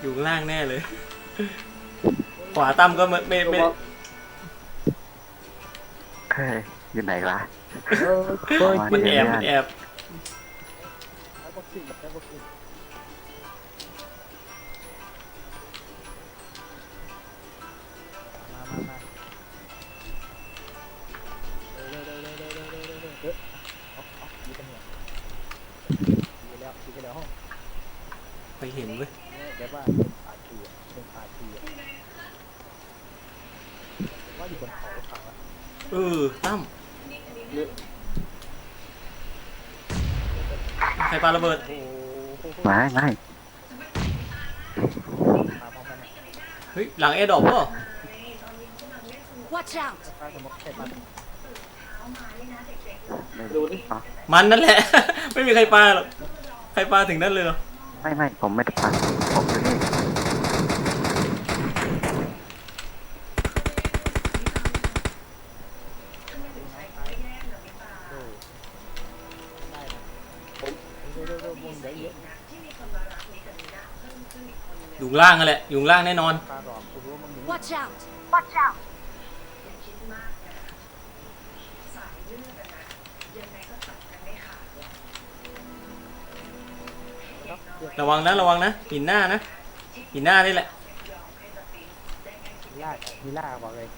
อยู่ข้างล่างแน่เลย ขวาตั้มก็ไม่ไม่ไม่เฮ้ยอยู่ไหนล่ะ เออเฮ้ยมันแอบมันแอบใช้บ็อกซิ่งใช้บ็อกซิ่งมามามาเร็วเร็วเร็วเร็วเร็วเร็วเร็วเร็วเร็วเอาเอาดีกันเนี่ยดีกันแล้วดีกันแล้วห้องไปเห็นเว้ย เนี่ยแบบว่าเป็นปาทีอะเป็นปาทีอะว่าอยู่บนเขาเขาอะเออตั้มใครปาระเบิด โอ้โหไม่ไม่มาพร้อมกันเนี่ยเฮ้ย หลังแอร์ดรอปเปล่า Watch out! ปาสมมติใส่มาดูดิมันนั่นแหละ ไม่มีใครปาหรอก ใครปาถึงนั่นเลยเหรอ ไม่ไม่ผมไม่ได้ฟัง อะเยอะอยู่ข้างล่างนั่นแหละอยู่ข้างล่างแน่นอนปลาหลอกคุณรู้ว่ามันมี Watch out! ระวังนะระวังนะหินหน้านะหินหน้านี่แหละ มีล่ามีล่าบอกเลย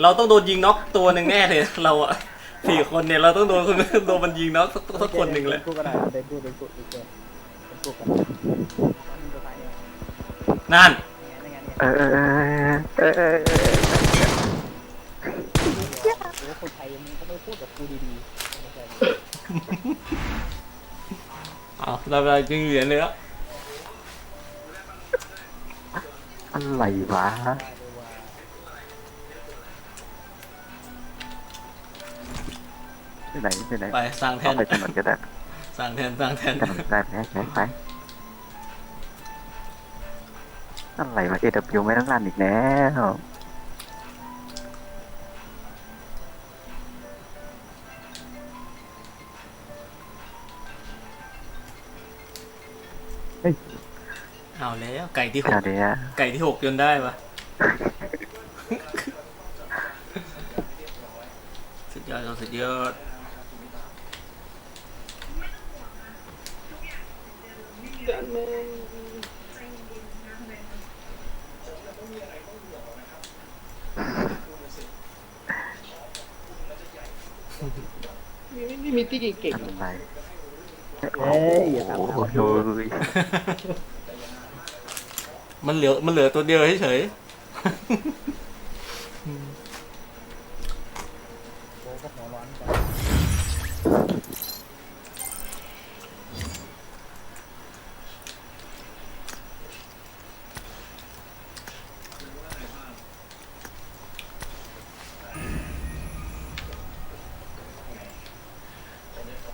เราต้องโดนยิงน็อกตัวหนึ่งแน่เลยเราอะ สี่คนเนี่ยเราต้องโดนคนโดนมันยิงเน็อกสักสักคนหนึ่งเลยเดินกู้ก็ได้เดินกู้เดินกู้เดินกู้เดินกู้กันมันจะไปเนี่ยนั่นนี่ไงงนี่ไงเออเออเออเออเออเออโอ้คนไทยมึงก็ไม่พูดกับกูดีๆไม่ใช่เอาเราไปจึงเหรียญเลยแล้วอะไรวะ ได้เลยว่าที่ไหนที่ไหนไปสร้างแทเอานไปถนนก็ได้สร้างแทนสร้างแทนถนนได้ไหมไปไปอะไรวะ AW ไม่ต้องรันอีกแล้วเอาแล้วไก่ที่หแถกวเนี้ยไก่ที่หกจนได้ปะสุดยอดครับสุดยอดานแมนไม่มีที่เก่งอไรเอ้ยอย่าทำโอ้โมันเหลือมันเหลือตัวเดียวเฉยๆ